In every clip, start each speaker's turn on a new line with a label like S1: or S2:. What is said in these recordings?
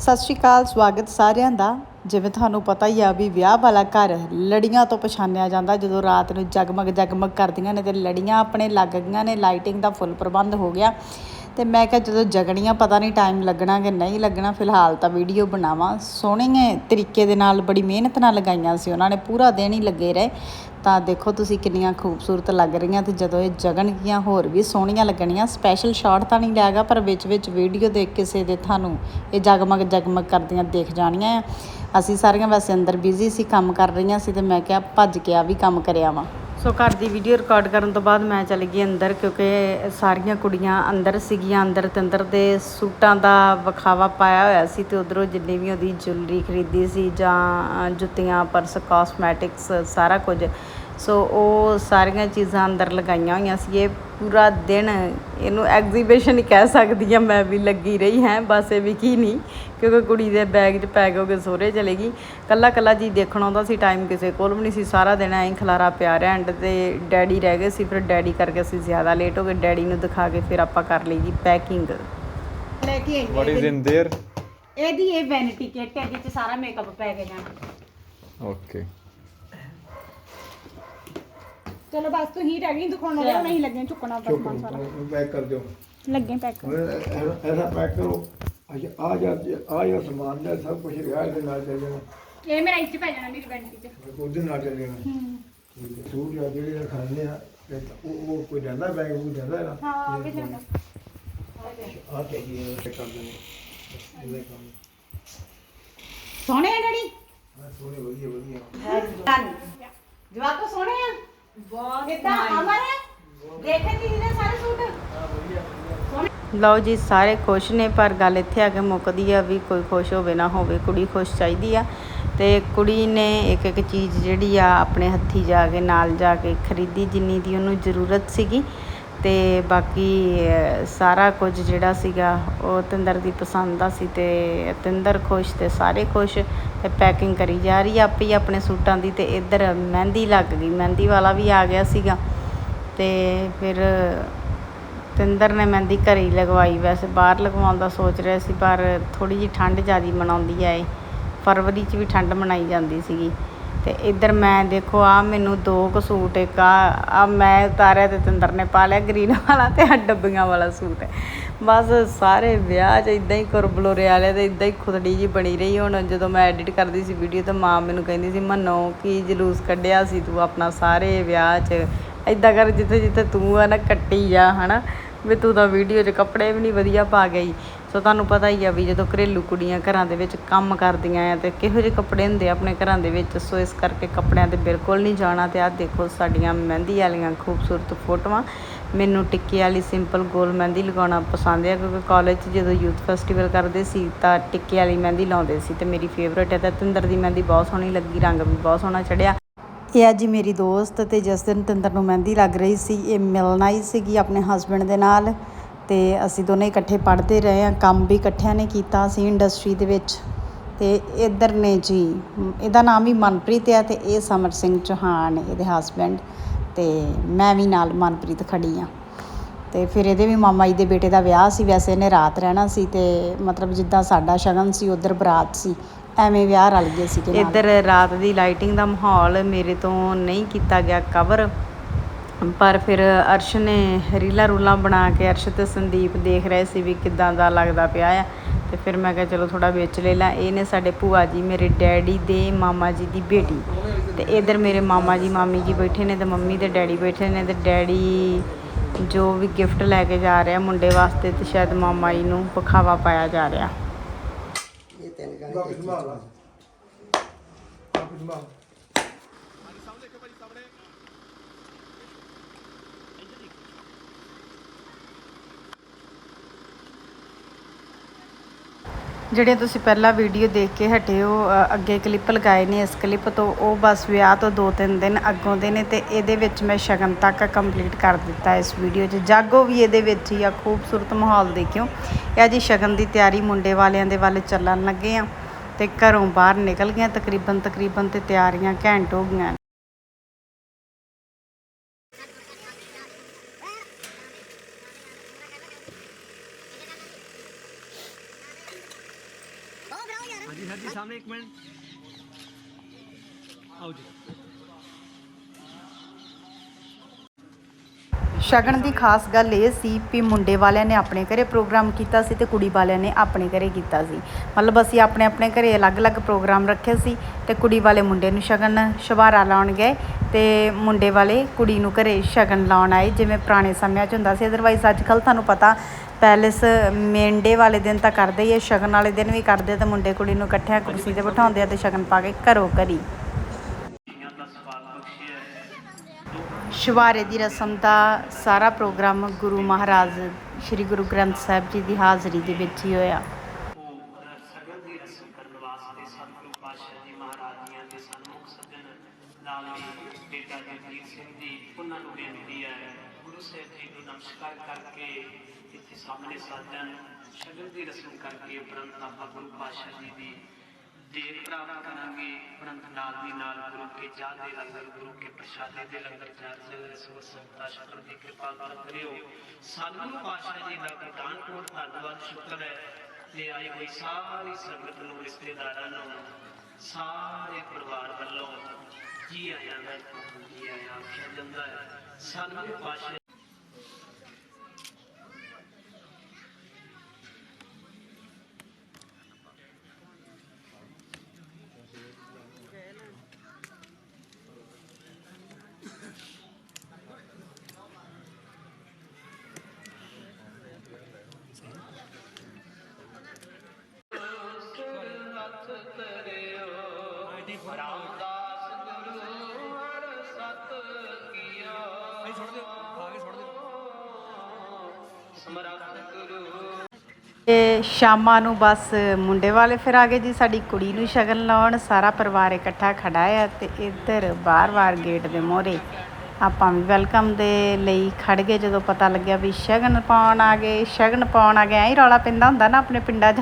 S1: ਸਤਿ ਸ਼੍ਰੀ ਅਕਾਲ, ਸਵਾਗਤ ਸਾਰਿਆਂ ਦਾ। ਜਿਵੇਂ ਤੁਹਾਨੂੰ ਪਤਾ ਹੀ ਆ ਵੀ ਵਿਆਹ ਵਾਲਾ ਘਰ ਲੜੀਆਂ ਤੋਂ ਪਛਾਣਿਆ ਜਾਂਦਾ, ਜਦੋਂ ਰਾਤ ਨੂੰ ਜਗਮਗ ਜਗਮਗ ਕਰਦੀਆਂ ਨੇ ਤੇ ਲੜੀਆਂ ਆਪਣੇ ਲੱਗ ਗਈਆਂ ਨੇ ਲਾਈਟਿੰਗ ਦਾ ਫੁੱਲ ਪ੍ਰਬੰਧ ਹੋ ਗਿਆ। ਤੇ ਮੈਂ ਕਿਹਾ ਜਦੋਂ ਜਗਣੀਆਂ ਪਤਾ ਨਹੀਂ ਟਾਈਮ ਲੱਗਣਾ ਕਿ ਨਹੀਂ ਲੱਗਣਾ, ਫਿਲਹਾਲ ਤਾਂ ਵੀਡੀਓ ਬਣਾਵਾਂ। ਸੋਹਣੇ ਤਰੀਕੇ ਦੇ ਨਾਲ ਬੜੀ ਮਿਹਨਤ ਨਾਲ ਲਗਾਈਆਂ ਸੀ, ਉਹਨਾਂ ਨੇ ਪੂਰਾ ਦਿਨ ਹੀ ਲੱਗੇ ਰਹੇ। ਤਾਂ ਦੇਖੋ ਤੁਸੀਂ ਕਿੰਨੀਆਂ ਖੂਬਸੂਰਤ ਲੱਗ ਰਹੀਆਂ ਤੇ ਜਦੋਂ ਇਹ ਜਗਣਗੀਆਂ ਹੋਰ ਵੀ ਸੋਹਣੀਆਂ ਲੱਗਣੀਆਂ ਸਪੈਸ਼ਲ ਸ਼ਾਟ ਤਾਂ ਨਹੀਂ ਲਿਆਗਾ ਪਰ ਵਿੱਚ ਵਿੱਚ ਵੀਡੀਓ ਦੇ ਕਿਸੇ ਦੇ ਤੁਹਾਨੂੰ ਇਹ ਜਗਮਗ ਜਗਮਗ ਕਰਦੀਆਂ ਦੇਖ ਜਾਣੀਆਂ ਆ। ਅਸੀਂ ਸਾਰੀਆਂ ਵੈਸੇ ਅੰਦਰ ਬਿਜ਼ੀ ਸੀ, ਕੰਮ ਕਰ ਰਹੀਆਂ ਸੀ ਤੇ ਮੈਂ ਕਿਹਾ ਭੱਜ ਕੇ ਆ ਵੀ ਕੰਮ ਕਰਿਆ ਵਾਂ ਸੋ ਘਰ ਦੀ ਵੀਡੀਓ ਰਿਕਾਰਡ ਕਰਨ ਤੋਂ ਬਾਅਦ ਮੈਂ ਚਲੀ ਗਈ ਅੰਦਰ ਕਿਉਂਕਿ ਸਾਰੀਆਂ ਕੁੜੀਆਂ ਅੰਦਰ ਸੀਗੀਆਂ, ਅੰਦਰ ਤੇ ਅੰਦਰ ਦੇ ਸੂਟਾਂ ਦਾ ਵਿਖਾਵਾ ਪਾਇਆ ਹੋਇਆ ਸੀ ਤੇ ਉਧਰੋਂ ਜਿੰਨੀ ਵੀ ਉਹਦੀ ਜੁਐਲਰੀ ਖਰੀਦੀ ਸੀ ਜਾਂ ਜੁੱਤੀਆਂ ਪਰਸ ਕਾਸਮੈਟਿਕਸ ਸਾਰਾ ਕੁਝ ਸੋ ਉਹ ਸਾਰੀਆਂ ਚੀਜ਼ਾਂ ਅੰਦਰ ਲਗਾਈਆਂ ਹੋਈਆਂ ਸੀ। ਇਹ ਪੂਰਾ ਦਿਨ ਇਹਨੂੰ ਐਗਜ਼ੀਬਿਸ਼ਨ ਹੀ ਕਹਿ ਸਕਦੀ ਆ ਮੈਂ ਵੀ ਲੱਗੀ ਰਹੀ ਹਾਂ। ਬਸ ਇਹ ਵੀ ਕੀ ਨਹੀਂ ਕਿਉਂਕਿ ਕੁੜੀ ਦੇ ਬੈਗ 'ਚ ਪੈਕ ਹੋ ਕੇ ਸਹੁਰੇ ਚਲੇ ਗਈ। ਕੱਲਾ ਕੱਲਾ ਜੀ ਦੇਖਣ ਆਉਂਦਾ ਸੀ ਟਾਈਮ ਕਿਸੇ ਕੋਲ ਵੀ ਨਹੀਂ ਸੀ। ਸਾਰਾ ਦਿਨ ਐਂ ਖਲਾਰਾ ਪਿਆ ਰਿਹਾ। ਐਂਡ ਤੇ ਡੈਡੀ ਰਹਿ ਗਏ ਸੀ ਫਿਰ ਡੈਡੀ ਕਰਕੇ ਅਸੀਂ ਜ਼ਿਆਦਾ ਲੇਟ ਹੋ ਗਏ। ਡੈਡੀ ਨੂੰ ਦਿਖਾ ਕੇ ਫਿਰ ਆਪਾਂ ਕਰ ਲਈ ਜੀ ਪੈਕਿੰਗ
S2: ਲੈ ਕੇ ਆਈ
S3: What is in there?
S2: ਇਹਦੀ ਇਹ ਵੈਨਿਟੀ ਕਿੱਟ ਹੈ ਜਿਸ 'ਚ ਸਾਰਾ ਮੇਕਅਪ ਪੈ ਕੇ ਜਾਣਾ।
S3: Okay.
S2: ਚਲੋ ਬਸ ਤੁਸੀਂ ਰਹਿ ਗਈ ਦਿਖਾਉਣ ਵਾਲੇ ਹੁਣ ਲੱਗੇ ਚੁੱਕਣਾ ਬਸ ਚੁੱਕ ਸਾਰਾ।
S4: ਪੈਕ ਕਰ ਦਿਓ।
S2: ਲੱਗੇ ਪੈਕ
S4: ਹੁਣ ਪੈਕ ਕਰੋ। ਅੱਛਾ ਆ ਜਾ ਆ ਜਾ ਸਮਾਨ ਲੈ ਸਭ ਕੁਝ ਵਿਆਹ ਦੇ ਨਾਲ ਚੱਲ ਜਾਣਾ।
S2: ਇਹ ਮੇਰਾ ਇੱਥੇ ਪੈ ਜਾਣਾ ਮੇਰੀ ਬੈਂਟੀ ਚ
S4: ਉਹਦੇ ਨਾਲ ਚੱਲ ਜਾਣਾ। ਹੂੰ। ਠੀਕ ਹੈ ਸੂਟ ਜਿਹੜੇ ਖਾਣੇ ਆ ਤੇ ਉਹ ਉਹ ਕੋਈ ਜਾਂਦਾ ਬੈਗ ਉਹ ਜਾਂਦਾ ਨਾ
S2: ਹਾਂ ਵੀ ਜਾਂਦਾ
S4: ਆ ਤੇ ਇਹ check ਕਰ ਦਿੰਦੇ ਹਾਂ। ਕੰਮ।
S2: ਸੋਹਣੇ ਆ ਡੈਡੀ?
S4: ਹਾਂ, ਸੋਹਣੇ ਵਧੀਆ ਵਧੀਆ।
S2: ਜਵਾਕੋ ਸੋਹਣੇ ਆ? ਬਹੁਤ ਕਿੱਦਾਂ? ਅਮਰ? ਦੇਖੇ ਦੀਦੀ ਨੇ ਸਾਰੇ ਸੂਟ?
S1: ਲਓ ਜੀ ਸਾਰੇ ਖੁਸ਼ ਨੇ ਪਰ ਗੱਲ ਇੱਥੇ ਆ ਕੇ ਮੁੱਕਦੀ ਆ ਵੀ ਕੋਈ ਖੁਸ਼ ਹੋਵੇ ਨਾ ਹੋਵੇ ਕੁੜੀ ਖੁਸ਼ ਚਾਹੀਦੀ ਆ। ਤੇ ਕੁੜੀ ਨੇ ਇੱਕ ਇੱਕ ਚੀਜ਼ ਜਿਹੜੀ ਆ ਆਪਣੇ ਹੱਥੀ ਜਾ ਕੇ ਨਾਲ ਜਾ ਕੇ ਖਰੀਦੀ ਜਿੰਨੀ ਦੀ ਉਹਨੂੰ ਜ਼ਰੂਰਤ ਸੀਗੀ। ਤੇ ਬਾਕੀ ਅਹ, ਸਾਰਾ ਕੁਝ ਜਿਹੜਾ ਸੀਗਾ ਉਹ ਤਿੰਦਰ ਦੀ ਪਸੰਦ ਦਾ ਸੀ ਤੇ ਤਿੰਦਰ ਖੁਸ਼ ਤੇ ਸਾਰੇ ਖੁਸ਼। ਤੇ ਪੈਕਿੰਗ ਕਰੀ ਜਾ ਰਹੀ ਆ ਆਪੇ ਹੀ ਆਪਣੇ ਸੂਟਾਂ ਦੀ ਤੇ ਇੱਧਰ ਮਹਿੰਦੀ ਲੱਗ ਗਈ। ਮਹਿੰਦੀ ਵਾਲਾ ਵੀ ਆ ਗਿਆ ਸੀਗਾ ਤੇ ਫਿਰ ਤਿੰਦਰ ਨੇ ਮਹਿੰਦੀ ਘਰੇ ਹੀ ਲਗਵਾਈ। ਵੈਸੇ ਬਾਹਰ ਲਗਵਾਉਣ ਦਾ ਸੋਚ ਰਿਹਾ ਸੀ, ਪਰ ਥੋੜੀ ਜਿਹੀ ਠੰਡ ਜ਼ਿਆਦੀ ਮਨਾਉਂਦੀ ਆ ਇਹ। ਫਰਵਰੀ 'ਚ ਵੀ ਠੰਡ ਮਨਾਈ ਜਾਂਦੀ ਸੀਗੀ। ਤੇ ਇੱਧਰ ਮੈਂ ਦੇਖੋ ਆ ਮੈਨੂੰ ਦੋ ਕੁ ਸੂਟ, ਇੱਕ ਆ ਮੈਂ ਉਤਾਰਿਆ ਤੇ ਤਿੰਦਰ ਨੇ ਪਾ ਲਿਆ, ਗ੍ਰੀਨ ਵਾਲਾ ਤੇ ਆ ਡੱਬੀਆਂ ਵਾਲਾ ਸੂਟ। ਬਸ ਸਾਰੇ ਵਿਆਹ 'ਚ ਇਦਾਂ ਹੀ ਕੁਰਬਲੋਰੇ ਵਾਲੇ ਤੇ ਇਦਾਂ ਹੀ ਖੁਦੜੀ ਜੀ ਬਣੀ ਰਹੀ ਹੁਣ। ਜਦੋਂ ਮੈਂ ਐਡਿਟ ਕਰਦੀ ਸੀ ਵੀਡੀਓ ਤਾਂ ਮਾਂ ਮੈਨੂੰ ਕਹਿੰਦੀ ਸੀ, ਮੰਨੋ ਕੀ ਜਲੂਸ ਕੱਢਿਆ ਸੀ ਤੂੰ ਆਪਣਾ ਸਾਰੇ ਵਿਆਹ 'ਚ। ਇਦਾਂ ਕਰ ਜਿੱਥੇ ਜਿੱਥੇ ਤੂੰ ਆ ਨਾ ਕੱਟੀ ਜਾ, ਹਨਾ। ਵੀ ਤੂੰ ਤਾਂ ਵੀਡੀਓ 'ਚ ਕੱਪੜੇ ਵੀ ਨਹੀਂ ਵਧੀਆ ਪਾ ਗਈ। ਸੋ ਤੁਹਾਨੂੰ ਪਤਾ ਹੀ ਆ ਵੀ ਜਦੋਂ ਘਰੇਲੂ ਕੁੜੀਆਂ ਘਰਾਂ ਦੇ ਵਿੱਚ ਕੰਮ ਕਰਦੀਆਂ ਆ ਤੇ ਕਿਹੋ ਜਿਹੇ ਕੱਪੜੇ ਹੁੰਦੇ ਆ ਆਪਣੇ ਘਰਾਂ ਦੇ ਵਿੱਚ। ਸੋ ਇਸ ਕਰਕੇ ਕੱਪੜਿਆਂ ਤੇ ਬਿਲਕੁਲ ਨਹੀਂ ਜਾਣਾ ਤੇ ਆਹ ਦੇਖੋ ਸਾਡੀਆਂ ਮਹਿੰਦੀ ਵਾਲੀਆਂ ਖੂਬਸੂਰਤ ਫੋਟੋਆਂ। ਮੈਨੂੰ ਟਿੱਕੇ ਵਾਲੀ ਸਿੰਪਲ ਗੋਲ ਮਹਿੰਦੀ ਲਗਾਉਣਾ ਪਸੰਦ ਹੈ ਕਿਉਂਕਿ ਕਾਲਜ 'ਚ ਜਦੋਂ ਯੂਥ ਫੈਸਟੀਵਲ ਕਰਦੇ ਸੀ ਤਾਂ ਟਿੱਕੇ ਵਾਲੀ ਮਹਿੰਦੀ ਲਾਉਂਦੇ ਸੀ ਤੇ ਮੇਰੀ ਫੇਵਰਟ ਹੈ ਤਾਂ ਤਿੰਦਰ ਦੀ ਮਹਿੰਦੀ ਬਹੁਤ ਸੋਹਣੀ ਲੱਗੀ, ਰੰਗ ਵੀ ਬਹੁਤ ਸੋਹਣਾ ਚੜਿਆ। ਇਹ ਆ ਜੀ ਮੇਰੀ ਦੋਸਤ ਤੇ ਜਿਸ ਦਿਨ ਤਿੰਦਰ ਨੂੰ ਮਹਿੰਦੀ ਲੱਗ ਰਹੀ ਸੀ, ਇਹ ਮਿਲਣਾ ਹੀ ਸੀਗੀ ਆਪਣੇ ਹਸਬੰਡ ਦੇ ਨਾਲ ਤੇ ਅਸੀਂ ਦੋਨੇ ਇਕੱਠੇ ਪੜ੍ਹਦੇ ਰਹੇ ਆ, ਕੰਮ ਵੀ ਇਕੱਠਿਆਂ ਨੇ ਕੀਤਾ ਸੀ ਇੰਡਸਟਰੀ ਦੇ ਵਿੱਚ। ਤੇ ਇੱਧਰ ਨੇ ਜੀ, ਇਹਦਾ ਨਾਮ ਵੀ ਮਨਪ੍ਰੀਤ ਆ ਤੇ ਇਹ ਸਮਰ ਸਿੰਘ ਚੌਹਾਨ, ਇਹਦੇ ਹਸਬੰਡ ਤੇ ਮੈਂ ਵੀ ਨਾਲ ਮਨਪ੍ਰੀਤ ਖੜ੍ਹੀ ਹਾਂ ਅਤੇ ਫਿਰ ਇਹਦੇ ਵੀ ਮਾਮਾ ਜੀ ਦੇ ਬੇਟੇ ਦਾ ਵਿਆਹ ਸੀ, ਵੈਸੇ ਇਹਨੇ ਰਾਤ ਰਹਿਣਾ ਸੀ ਅਤੇ ਮਤਲਬ ਜਿੱਦਾਂ ਸਾਡਾ ਸ਼ਗਨ ਸੀ, ਉੱਧਰ ਬਰਾਤ ਸੀ, ਐਵੇਂ ਵਿਆਹ ਰਲ ਗਏ ਸੀ ਇੱਧਰ ਰਾਤ ਦੀ ਲਾਈਟਿੰਗ ਦਾ ਮਾਹੌਲ ਮੇਰੇ ਤੋਂ ਨਹੀਂ ਕੀਤਾ ਗਿਆ ਕਵਰ ਪਰ ਫਿਰ ਅਰਸ਼ ਨੇ ਰੀਲਾ ਰੂਲਾਂ ਬਣਾ ਕੇ ਅਰਸ਼ ਤੇ ਸੰਦੀਪ ਦੇਖ ਰਹੇ ਸੀ ਵੀ ਕਿੱਦਾਂ ਦਾ ਲੱਗਦਾ ਪਿਆ ਆ। ਤੇ ਫਿਰ ਮੈਂ ਕਿਹਾ ਚਲੋ ਥੋੜਾ ਵੇਚ ਲੈ ਲਾਂ। ਇਹ ਨੇ ਸਾਡੇ ਭੂਆ ਜੀ ਮੇਰੇ ਡੈਡੀ ਦੇ ਮਾਮਾ ਜੀ ਦੀ ਬੇਟੀ। ਤੇ ਇਧਰ ਮੇਰੇ ਮਾਮਾ ਜੀ ਮਾਮੀ ਜੀ ਬੈਠੇ ਨੇ ਤੇ ਮੰਮੀ ਤੇ ਡੈਡੀ ਬੈਠੇ ਨੇ ਤੇ ਡੈਡੀ ਜੋ ਵੀ ਗਿਫਟ ਲੈ ਕੇ ਜਾ ਰਿਹਾ ਮੁੰਡੇ ਵਾਸਤੇ ਤੇ ਸ਼ਾਇਦ ਮਾਮਾ ਜੀ ਨੂੰ ਪਖਾਵਾ ਪਾਇਆ ਜਾ ਰਿਹਾ। ਜਿਹੜੀਆਂ ਤੁਸੀਂ ਪਹਿਲਾਂ ਵੀਡੀਓ ਦੇਖ ਕੇ ਹਟੇ ਹੋ ਅੱਗੇ ਕਲਿੱਪ ਲਗਾਏ ਨੇ, ਇਸ ਕਲਿੱਪ ਤੋਂ ਉਹ ਬਸ ਵਿਆਹ ਤੋਂ 2-3 ਦਿਨ ਅੱਗੋਂ ਦੇ ਨੇ ਤੇ ਇਹਦੇ ਵਿੱਚ ਮੈਂ ਸ਼ਗਨ ਤੱਕ ਕੰਪਲੀਟ ਕਰ ਦਿੱਤਾ ਇਸ ਵੀਡੀਓ 'ਚ। ਜਾਗੋ ਵੀ ਇਹਦੇ ਵਿੱਚ ਹੀ ਆ, ਖੂਬਸੂਰਤ ਮਾਹੌਲ ਦੇਖਿਓ। ਇਹ ਜੀ ਸ਼ਗਨ ਦੀ ਤਿਆਰੀ ਮੁੰਡੇ ਵਾਲਿਆਂ ਦੇ ਵੱਲ ਚੱਲਣ ਲੱਗੇ ਆ ਤੇ ਘਰੋਂ ਬਾਹਰ ਨਿਕਲ ਗਏ ਤਕਰੀਬਨ ਤਕਰੀਬਨ ਤੇ ਤਿਆਰੀਆਂ ਘੈਂਟ ਹੋ ਗਈਆਂ
S3: ਹਾਂਜੀ ਸਰ ਜੀ ਸਾਹਮਣੇ ਇੱਕ ਮਿੰਟ ਆਓ ਜੀ
S1: ਸ਼ਗਨ ਦੀ ਖਾਸ ਗੱਲ ਇਹ ਸੀ ਵੀ ਮੁੰਡੇ ਵਾਲਿਆਂ ਨੇ ਆਪਣੇ ਘਰੇ ਪ੍ਰੋਗਰਾਮ ਕੀਤਾ ਸੀ ਤੇ ਕੁੜੀ ਵਾਲਿਆਂ ਨੇ ਆਪਣੇ ਘਰੇ ਕੀਤਾ ਸੀ। ਮਤਲਬ ਅਸੀਂ ਆਪਣੇ ਆਪਣੇ ਘਰੇ ਅਲੱਗ-ਅਲੱਗ ਪ੍ਰੋਗਰਾਮ ਰੱਖੇ ਸੀ ਤੇ ਕੁੜੀ ਵਾਲੇ ਮੁੰਡੇ ਨੂੰ ਸ਼ਗਨ ਸ਼ਵਾਰਾ ਲਾਉਣ ਗਏ ਤੇ ਮੁੰਡੇ ਵਾਲੇ ਕੁੜੀ ਨੂੰ ਘਰੇ ਸ਼ਗਨ ਲਾਉਣ ਆਏ, ਜਿਵੇਂ ਪੁਰਾਣੇ ਸਮਿਆਂ 'ਚ ਹੁੰਦਾ ਸੀ। ਅਦਰਵਾਈਜ਼ ਅੱਜ ਕੱਲ੍ਹ ਤੁਹਾਨੂੰ ਪਤਾ ਪੈਲੇਸ ਮੇਨਡੇ ਵਾਲੇ ਦਿਨ ਤਾਂ ਕਰਦੇ ਹੀ ਆ, ਸ਼ਗਨ ਵਾਲੇ ਦਿਨ ਵੀ ਕਰਦੇ ਤੇ ਮੁੰਡੇ ਕੁੜੀ ਨੂੰ ਇਕੱਠਿਆਂ ਕੁਰਸੀ ਤੇ ਬਿਠਾਉਂਦੇ ਆ ਤੇ ਸ਼ਗਨ ਪਾ ਕੇ ਘਰੋਂ ਘਰੀ। ਸ਼ਵਾਰੇ ਦੀ ਰਸਮ ਦਾ ਸਾਰਾ ਪ੍ਰੋਗਰਾਮ ਗੁਰੂ ਮਹਾਰਾਜ, ਸ੍ਰੀ ਗੁਰੂ ਗ੍ਰੰਥ ਸਾਹਿਬ ਜੀ ਦੀ ਹਾਜ਼ਰੀ ਦੇ ਵਿੱਚ ਹੀ ਹੋਇਆ।
S5: ਕਰਕੇ ਉਪਰੰਤ ਆਪਾਂ ਗੁਰੂ ਪਾਤਸ਼ਾਹ ਜੀ ਦੀ ਦੇਰ ਪ੍ਰਾਪਤ ਕਰਾਂਗੇ। ਉਪਰੰਤ ਨਾਲ ਦੀ ਨਾਲ ਗੁਰੂ ਕੇ ਚਾਹ ਦੇ ਲੰਗਰ, ਗੁਰੂ ਕੇ ਪ੍ਰਸ਼ਾਦੇ ਦੇ ਲੰਗਰ, ਚਾਰ ਸਿੰਘ ਸਮਤ ਸੰਤਾ ਸ਼ਕਰ ਦੀ ਕਿਰਪਾ ਕਰ ਕਰਿਓ। ਸਤਿਗੁਰੂ ਪਾਤਸ਼ਾਹ ਜੀ ਦਾ ਪਠਾਨਕੋਟ ਧੰਨਵਾਦ ਸ਼ੁਕਰ ਹੈ। ਤੇ ਆਈ ਹੋਈ ਸਾਰੀ ਸੰਗਤ ਨੂੰ ਰਿਸ਼ਤੇਦਾਰਾਂ ਨੂੰ, ਸਾਰੇ ਪਰਿਵਾਰ ਵੱਲੋਂ ਜੀ ਆਇਆਂ ਦਾ ਜੀ ਆਇਆਂ ਆਖਿਆ ਜਾਂਦਾ ਹੈ। ਸਾਨੂੰ ਪਾਤਸ਼ਾਹ
S1: ਤੇ ਸ਼ਾਮਾਂ ਨੂੰ ਬਸ ਮੁੰਡੇ ਵਾਲੇ ਫਿਰ ਆ ਗਏ ਜੀ, ਸਾਡੀ ਕੁੜੀ ਨੂੰ ਸ਼ਗਨ ਲਾਉਣ, ਸਾਰਾ ਪਰਿਵਾਰ ਇਕੱਠਾ ਖੜਾ ਆ ਤੇ ਇੱਧਰ ਬਾਰ-ਬਾਰ ਗੇਟ ਦੇ ਮੋਹਰੇ ਆਪਾਂ ਵੀ ਵੈਲਕਮ ਦੇ ਲਈ ਖੜ ਗਏ, ਜਦੋਂ ਪਤਾ ਲੱਗਿਆ ਵੀ ਸ਼ਗਨ ਪਾਉਣ ਆ ਗਏ, ਸ਼ਗਨ ਪਾਉਣ ਆ ਗਏ, ਐਂ ਹੀ ਰੌਲਾ ਪੈਂਦਾ ਹੁੰਦਾ ਨਾ ਆਪਣੇ ਪਿੰਡਾਂ 'ਚ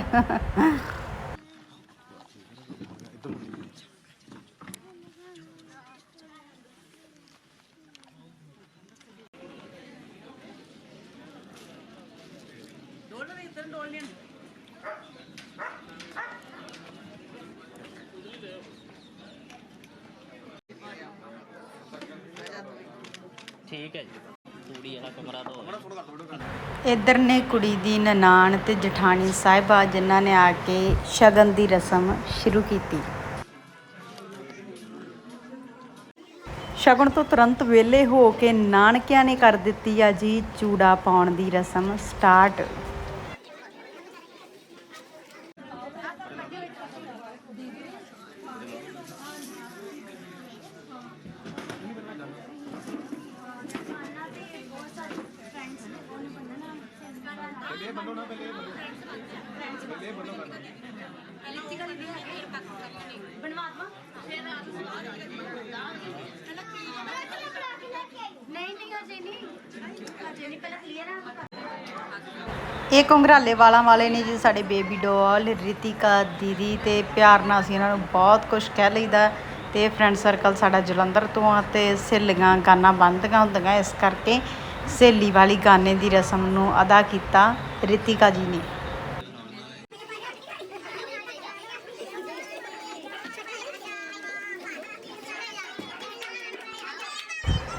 S5: ਠੀਕ ਹੈ ਜੀ ਤੂੜੀ ਵਾਲਾ ਕਮਰਾ ਤੋਂ
S1: ਇੱਧਰ ਨੇ ਕੁੜੀ ਦੀ ਨਨਾਣ ਤੇ ਜਠਾਣੀ ਸਾਹਿਬਾ, ਜਿਨ੍ਹਾਂ ਨੇ ਆ ਕੇ ਸ਼ਗਨ ਦੀ ਰਸਮ ਸ਼ੁਰੂ ਕੀਤੀ। ਸ਼ਗਨ ਤੋਂ ਤੁਰੰਤ ਵਿਹਲੇ ਹੋ ਕੇ ਨਾਨਕਿਆਂ ਨੇ ਕਰ ਦਿੱਤੀ ਆ ਜੀ ਚੂੜਾ ਪਾਉਣ ਦੀ ਰਸਮ, ਸਟਾਰਟ ਘੁੰਗਰਾਲੇ ਵਾਲਾਂ ਵਾਲੇ ਨੇ ਜੀ, ਸਾਡੇ ਬੇਬੀ ਡੋਲ, ਰਿਤਿਕਾ ਦੀਦੀ ਤੇ ਪਿਆਰ ਨਾਲ ਅਸੀਂ ਇਹਨਾਂ ਨੂੰ ਬਹੁਤ ਕੁਝ ਕਹਿ ਲਈਦਾ। ਤੇ ਫਰੈਂਡ ਸਰਕਲ ਸਾਡਾ ਜਲੰਧਰ ਤੋਂ ਆ ਤੇ ਸਹੇਲੀਆਂ ਗਾਣਾ ਬੰਦਗਾ ਹੁੰਦੀਆਂ, ਇਸ ਕਰਕੇ ਸਹੇਲੀ ਵਾਲੀ ਗਾਣੇ ਦੀ ਰਸਮ ਨੂੰ ਅਦਾ ਕੀਤਾ ਰਿਤਿਕਾ ਜੀ ਨੇ।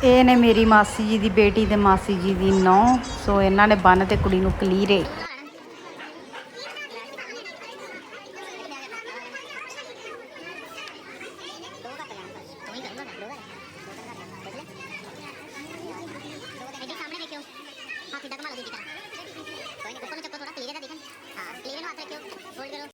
S1: ਇਹ ਨੇ ਮੇਰੀ ਮਾਸੀ ਜੀ ਦੀ ਬੇਟੀ ਤੇ ਮਾਸੀ ਜੀ ਦੀ ਨੌ, ਸੋ ਇਹਨਾਂ ਨੇ ਬੰਨ ਤੇ ਕੁੜੀ ਨੂੰ ਕਲੀਰੇ
S6: ਇਹਦੇ ਸਾਹਮਣੇ ਦੇਖਿਓ ਹੱਥ ਇਦਾਂ ਘੁਮਾ ਲਓ ਦੂਜੀ ਤਰ੍ਹਾਂ ਕੋਈ ਨਹੀਂ ਉੱਪਰ ਨੂੰ ਚੱਕੋ ਥੋੜਾ ਕਲੀਅਰ ਦਾ ਦੇਖਣ ਹਾਂ ਕਲੀਅਰ ਨੂੰ ਹੱਥ ਰੱਖਿਓ ਹੋਲਡ ਕਰੋ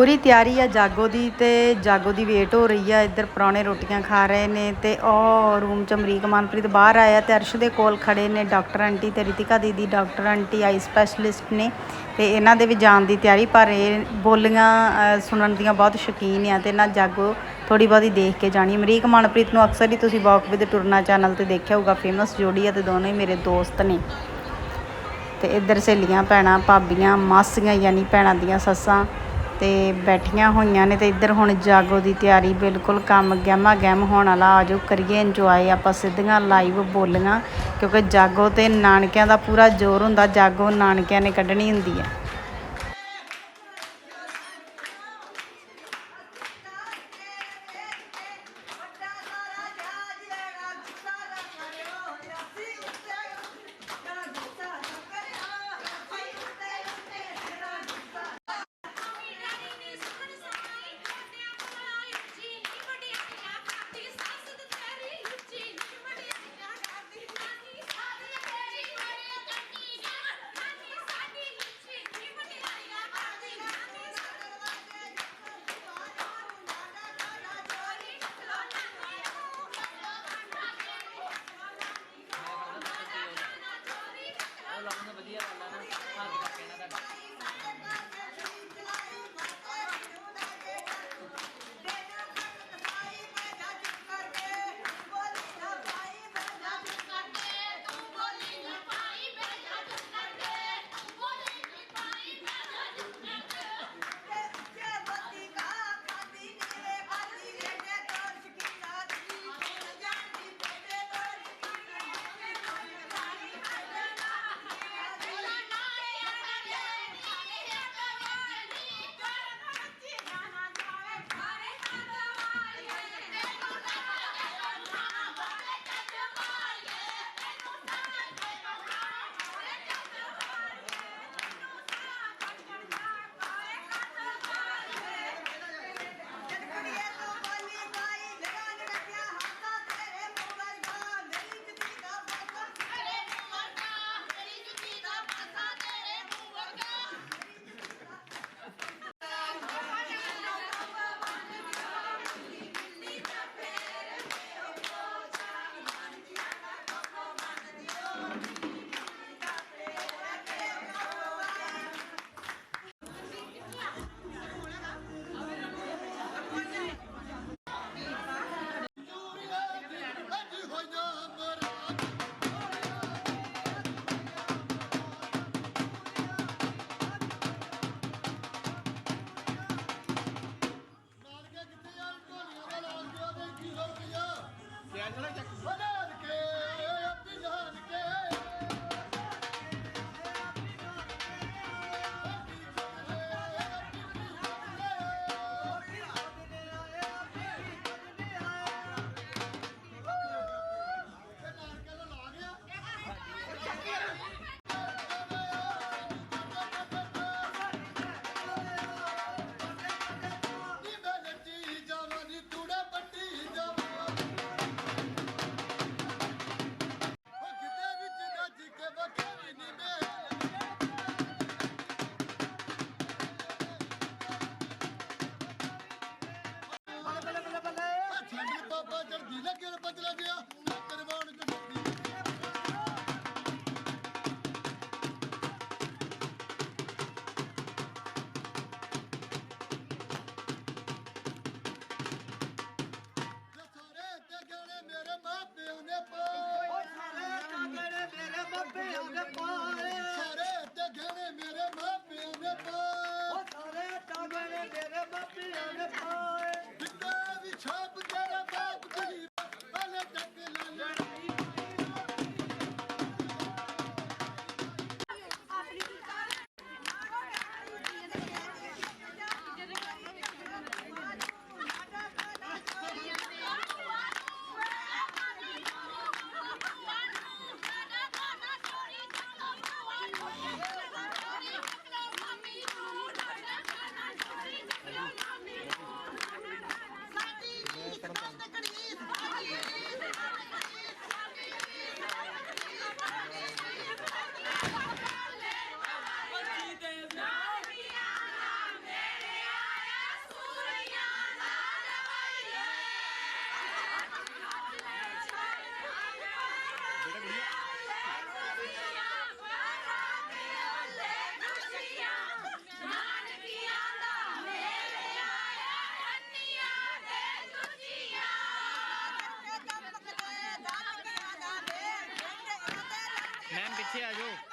S1: ਪੂਰੀ ਤਿਆਰੀ ਆ, ਜਾਗੋ ਦੀ ਤੇ ਜਾਗੋ ਦੀ ਵੇਟ ਹੋ ਰਹੀ ਆ। ਇੱਧਰ ਪੁਰਾਣੇ ਰੋਟੀਆਂ ਖਾ ਰਹੇ ਨੇ ਤੇ ਉਹ ਰੂਮ ਚ ਅਮਰੀਕ, ਮਨਪ੍ਰੀਤ ਬਾਹਰ ਆਇਆ ਤੇ ਅਰਸ਼ ਦੇ ਕੋਲ ਖੜੇ ਨੇ ਡਾਕਟਰ ਆਂਟੀ ਤੇ ਰਿਤਿਕਾ ਦੀਦੀ। ਡਾਕਟਰ ਆਂਟੀ ਆਈ ਸਪੈਸ਼ਲਿਸਟ ਨੇ ਤੇ ਇਹਨਾਂ ਦੇ ਵੀ ਜਾਣ ਦੀ ਤਿਆਰੀ, ਪਰ ਇਹ ਬੋਲੀਆਂ ਸੁਣਨ ਦੀਆਂ ਬਹੁਤ ਸ਼ੌਕੀਨ ਆ ਤੇ ਇਹਨਾਂ ਜਾਗੋ ਥੋੜੀ ਬਹੁਤੀ ਦੇਖ ਕੇ ਜਾਣੀ। ਅਮਰੀਕ, ਮਨਪ੍ਰੀਤ ਨੂੰ ਅਕਸਰ ਹੀ ਤੁਸੀਂ ਵਾਕ ਵਿਦ ਟੁਰਨਾ ਚੈਨਲ ਤੇ ਦੇਖਿਆ ਹੋਊਗਾ। ਫੇਮਸ ਜੋੜੀ ਆ ਤੇ ਦੋਨੋਂ ਹੀ ਮੇਰੇ ਦੋਸਤ ਨੇ। ਤੇ ਇੱਧਰ ਸਹੇਲੀਆਂ, ਭੈਣਾਂ, ਭਾਬੀਆਂ, ਮਾਸੀਆਂ ਯਾਨੀ ਭੈਣਾਂ ਦੀਆਂ ਸੱਸਾਂ ਤੇ ਬੈਠੀਆਂ ਹੋਈਆਂ ਨੇ ਤੇ ਇੱਧਰ ਹੁਣ ਜਾਗੋ ਦੀ ਤਿਆਰੀ ਬਿਲਕੁਲ ਕੰਮ ਗਹਿਮਾ ਗਹਿਮ ਹੋਣ ਵਾਲਾ। ਆਜੋ ਕਰੀਏ ਇੰਜੋਏ ਆਪਾਂ ਸਿੱਧੀਆਂ ਲਾਈਵ ਬੋਲੀਆਂ, ਕਿਉਂਕਿ ਜਾਗੋ ਤੇ ਨਾਨਕਿਆਂ ਦਾ ਪੂਰਾ ਜ਼ੋਰ ਹੁੰਦਾ, ਜਾਗੋ ਨਾਨਕਿਆਂ ਨੇ ਕੱਢਣੀ ਹੁੰਦੀ ਹੈ।
S7: 谢谢。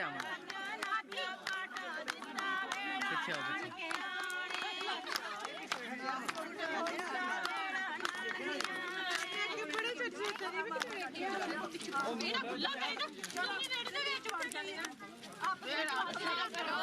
S7: ਪਿੱਛੇ ਆਵਾਂ ਪਿੱਛੇ ਆਓ, ਪਿੱਛੇ। ਉਹ ਮੇਰਾ ਬੁੱਲਾ ਕਰੇ ਨਾ। ਤੁਸੀਂ ਰੇੜੇ ਦੇ
S3: ਵਿੱਚ ਵੜ ਜਾਂਦੇ ਆ ਆਪਣੇ ਨਾਲ ਕਰੋ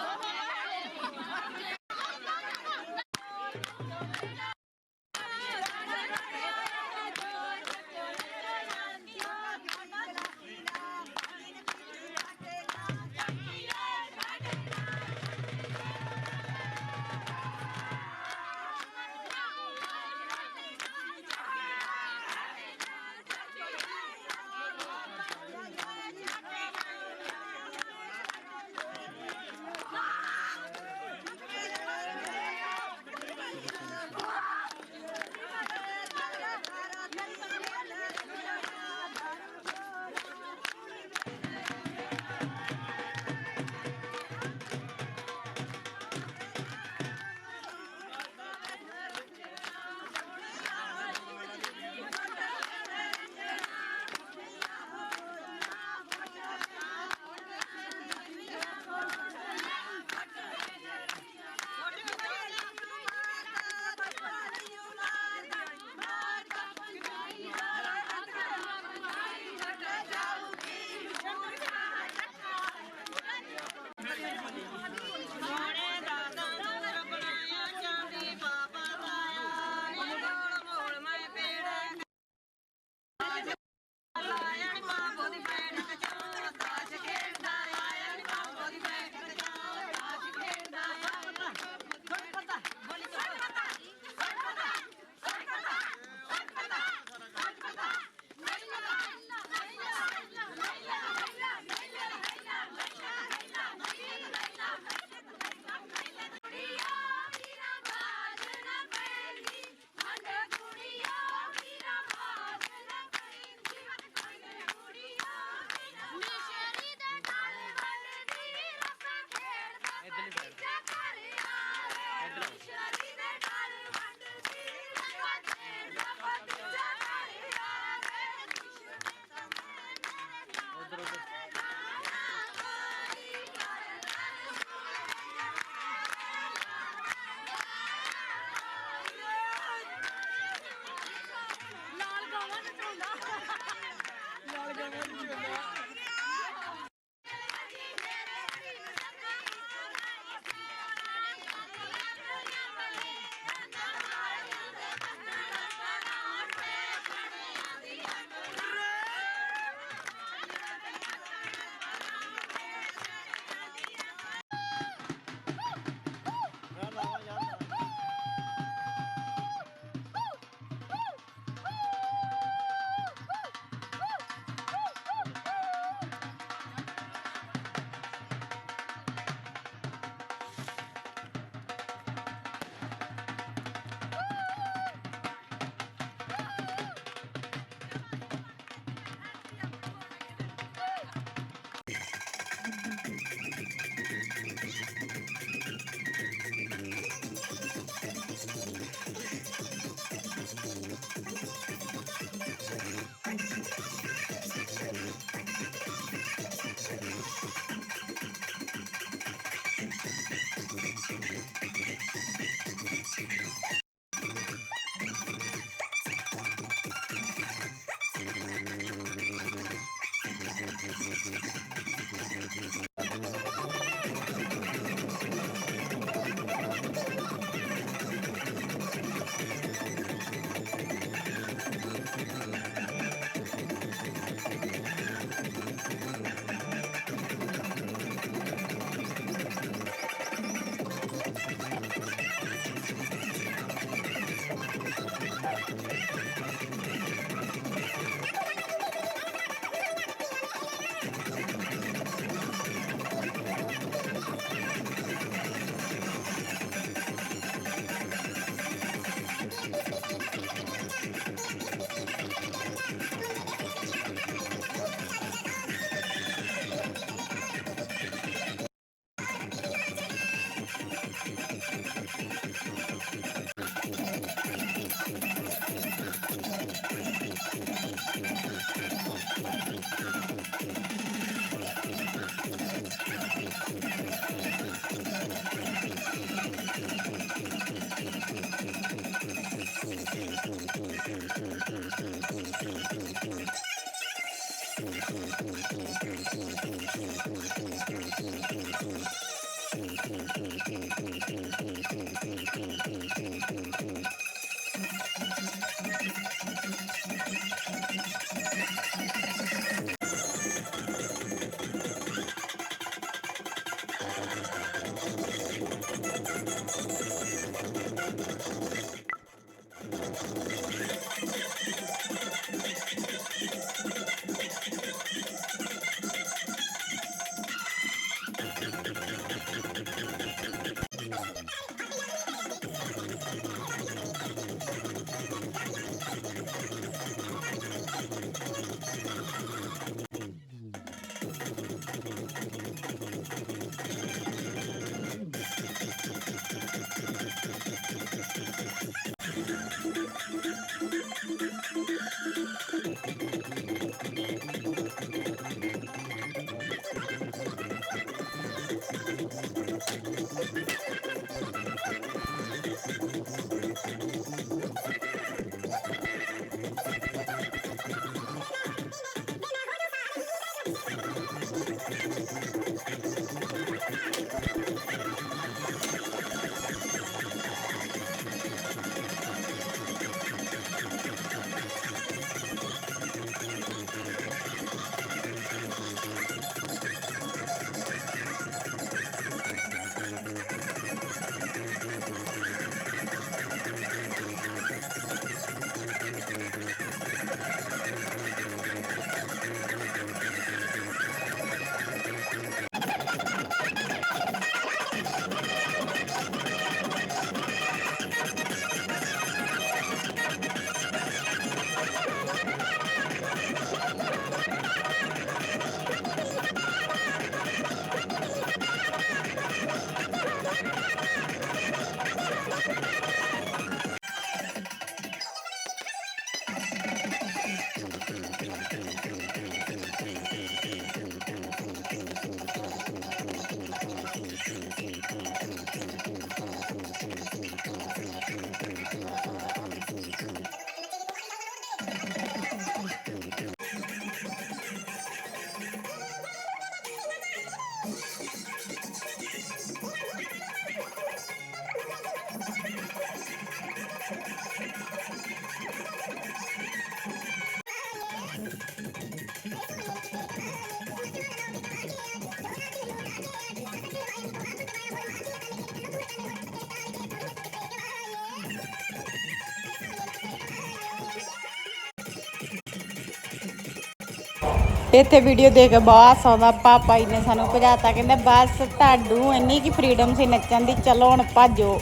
S1: ਇੱਥੇ ਵੀਡੀਓ ਦੇਖ ਕੇ ਬਹੁਤ ਸੌਦਾ। ਪਾਪਾ ਜੀ ਨੇ ਸਾਨੂੰ ਭਜਾਤਾ। ਕਹਿੰਦੇ, ਬਸ ਤੁਹਾਨੂੰ ਇੰਨੀ ਕੀ ਫਰੀडम ਸੀ ਨੱਚਣ ਦੀ। ਚਲੋ ਹੁਣ ਭੱਜੋ।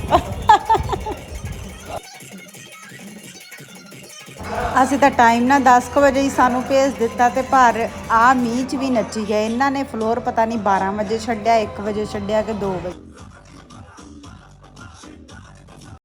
S1: ਅਸੀਂ ਤਾਂ ਟਾਈਮ ਨਾ 10 ਕੁ ਵਜੇ ਹੀ ਸਾਨੂੰ ਭੇਜ ਦਿੱਤਾ ਤੇ ਪਰ ਆ ਮੀਂਹ 'ਚ ਵੀ ਨੱਚੀ ਗਏ ਇਹਨਾਂ ਨੇ ਫਲੋਰ ਪਤਾ ਨਹੀਂ 12 ਵਜੇ ਛੱਡਿਆ 1 ਵਜੇ ਛੱਡਿਆ ਕਿ 2 ਵਜੇ।